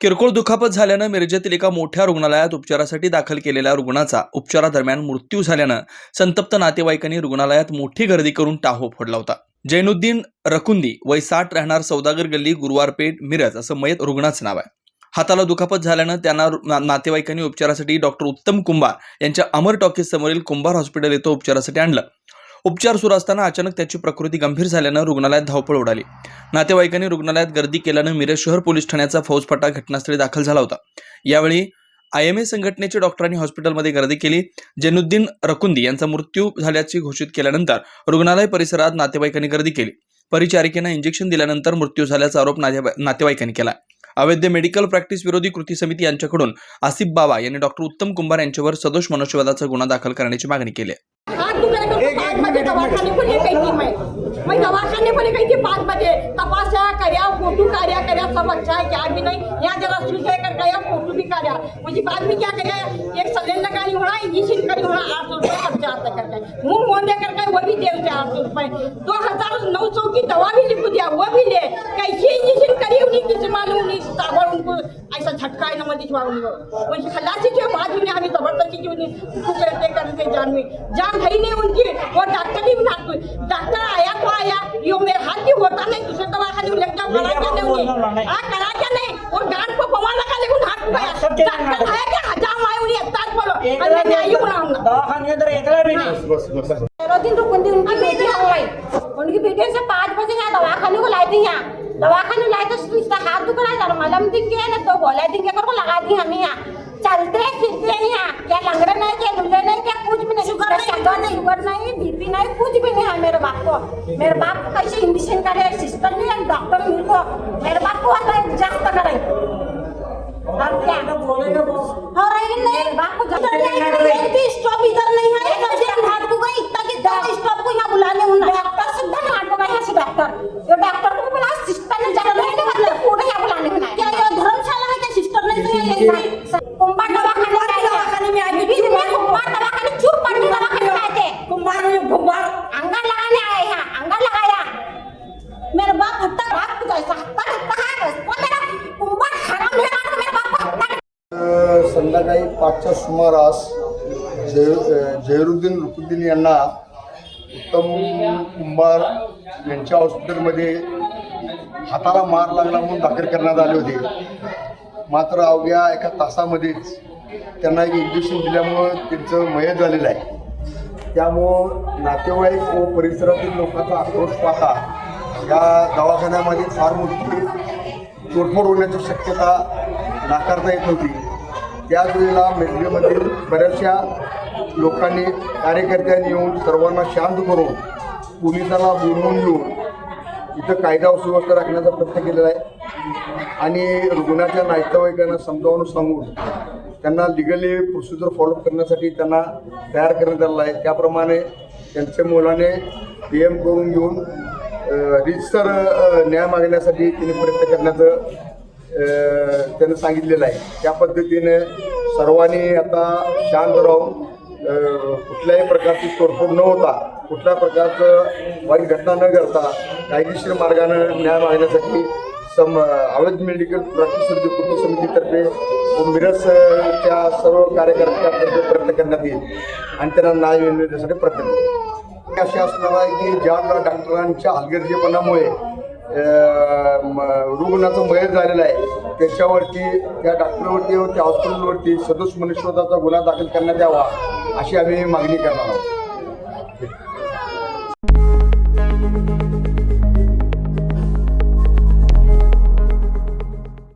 किरकोळ दुखापत झाल्यानं मिरजेतील एका मोठ्या रुग्णालयात उपचारासाठी दाखल केलेल्या रुग्णाचा उपचारादरम्यान मृत्यू झाल्यानं संतप्त नातेवाईकांनी रुग्णालयात मोठी गर्दी करून टाहो फोडला होता. जैनुद्दीन रकुंदी वय साठ राहणार सौदागर गल्ली गुरुवार पेठ मिरज असं मयत रुग्णाचं नाव आहे. हाताला दुखापत झाल्यानं त्यांना नातेवाईकांनी उपचारासाठी डॉक्टर उत्तम कुंभार यांच्या अमर टॉकीज समोरील कुंभार हॉस्पिटल येथे उपचारासाठी आणलं. उपचार सुरू असताना अचानक त्याची प्रकृती गंभीर झाल्यानं रुग्णालयात धावपळ उडाली. नातेवाईकांनी रुग्णालयात गर्दी केल्यानं मिरज शहर पोलीस ठाण्याचा फौजफाटा घटनास्थळी दाखल झाला होता. यावेळी आय एम ए संघटनेच्या डॉक्टरांनी हॉस्पिटलमध्ये गर्दी केली. जैनुद्दीन रकुंदी यांचा मृत्यू झाल्याचे घोषित केल्यानंतर रुग्णालय परिसरात नातेवाईकांनी गर्दी केली. परिचारिकेनं इंजेक्शन दिल्यानंतर मृत्यू झाल्याचा आरोप नाते- नातेवाईकांनी केला. अवैध मेडिकल प्रॅक्टिस विरोधी कृती समिती यांच्याकडून आसिफ बाबा यांनी डॉक्टर उत्तम कुंभार यांच्यावर सदोष मनुष्यवादाचा गुन्हा दाखल करण्याची मागणी केली आहे. का दवाखाने को ले गई थी मैं मैं दवाखाने को ले गई थी पाँच बजे तपासा कर्या फोटो कार्या कर्या सब अच्छा है क्या भी नहीं. यहाँ जरा सुई कर गया फोटो भी कार्या मुझे बाद में क्या करे. एक लगानी होना इंजेक्शन करी होना आठ सौ रुपये खर्चा आता कर गए मुंह मोन दे कर गए वो भी दे आठ सौ रुपये. दो हजार नौ सौ की दवा भी लिख दिया वो भी ले कैसे इंजेक्शन करी उन्हीं किसी मालूम उन्हीं ताबड़ उनको ऐसा झटका है ना मत दिखवा उनको वही खलासी थे बाद में हमें जबरदस्ती की उन्हें करते जान में. जान है ही नहीं उनकी वो डॉक्टर ही ना डॉक्टर आया तो आया. यो मेरे हाथ भी होता नहीं दूसरे दवाखाने में लग जाओ करा क्या नहीं. हाँ करा क्या नहीं और गांड को पवा लगा लेकिन हाथ चले डॉक्टर। है क्या हजार आए उन्हें ताज बोलो में आई हूँ ना हम दवाखाने के अंदर एकला भी नहीं. दिन रुकन दी उनकी बेटी हो गई उनकी बेटी से पाँच बजे यहाँ दवाखाने को लाई थी यहाँ दवाखाने लाए तो इसका हाथ दुख रहा है मलम देंगे ना तो बोला देंगे कर लगा दी हम यहाँ चलते फिरते हैं यहाँ क्या लंगड़े नहीं क्या लुल्ले नहीं क्या कुछ भी नहीं. शुगर नहीं. शुगर नहीं बीपी नहीं कुछ भी नहीं. है मेरे बाप को. मेरे बाप को कैसे इंजेक्शन करे सिस्टर नहीं है डॉक्टर मेरे को. मेरे बाप को आता है जास्त करे और क्या और रही नहीं बाप को जब स्टॉप इधर नहीं है सबसे हाथ को गई इतना कि स्टॉप को यहाँ बुलाने उन्हें डॉक्टर सीधा ना हाथ को गए यहाँ से डॉक्टर ये डॉक्टर को बुला सिस्टर ने जाना नहीं मतलब पूरे यहाँ बुलाने को नहीं क्या ये धर्मशाला है क्या सिस्टर नहीं तो ये कुंभार दवाखाने दवाखाने में आगे बीच में कुंभार दवाखाने चुप पड़ने दवाखाने में आए थे कुम्हार में कुम्हार अंगार लगाने आए यहाँ अंगार लगाया मेरे बाप हत्ता बाप को जैसा हत्ता हत्ता है वो मेरा कुंभार हराम है मेरे बाप को हत्ता अ, संध्याकाळी पाचच्या सुमारास जहिरुद्दीन रुकुद्दीन यांना उत्तम कुंभार यांच्या हॉस्पिटलमध्ये हाताला मार लागला म्हणून दाखल करण्यात आले होते. मात्र अवघ्या एका तासामध्येच त्यांना एक इंजेक्शन दिल्यामुळं त्यांचं मयत झालेलं आहे. त्यामुळं नातेवाईक व परिसरातील लोकांचा आक्रोश पाहता या दवाखान्यामध्ये फार मोठी तोडफोड होण्याची शक्यता नाकारता येत होती त्याच वेळेला मेडलेमधील बऱ्याचशा लोकांनी कार्यकर्त्यांनी येऊन सर्वांना शांत करून पोलिसांना बोलवून घेऊन इथं कायदा सुव्यवस्था राखण्याचा प्रयत्न केलेला आहे. आणि रुग्णाच्या नातेवाईकांना समजावून सांगून त्यांना लिगली प्रोसिजर फॉलो करण्यासाठी त्यांना तयार करण्यात आलेला आहे. त्याप्रमाणे त्यांच्या मुलाने पी एम करून घेऊन रिजिस्टर न्याय मागण्यासाठी त्यांनी प्रयत्न करण्याचं त्यांनी त्यानं सांगितलेलं आहे. त्या पद्धतीने सर्वांनी आता शांत राहून कुठल्याही प्रकारची तोडफोड न होता कुठल्या प्रकारचं वाईट घटना न करता कायदेशीर मार्गानं न्याय मागण्यासाठी सम अवैध मेडिकल प्रॅक्टिस कृती समितीतर्फे व मिरजच्या सर्व कार्यकर्त्यांतर्फे प्रयत्न करण्यात येईल. आणि त्यांना न्याय मिळण्यासाठी प्रयत्न करेल असे असणार आहे की ज्या डॉक्टरांच्या हलगर्जीपणामुळे म- रुग्णाचं मयत झालेलं आहे त्याच्यावरती त्या डॉक्टरवरती व त्या हॉस्पिटलवरती सदोष मनुष्यवधाचा गुन्हा दाखल करण्यात यावा अशी आम्ही मागणी करणार आहोत.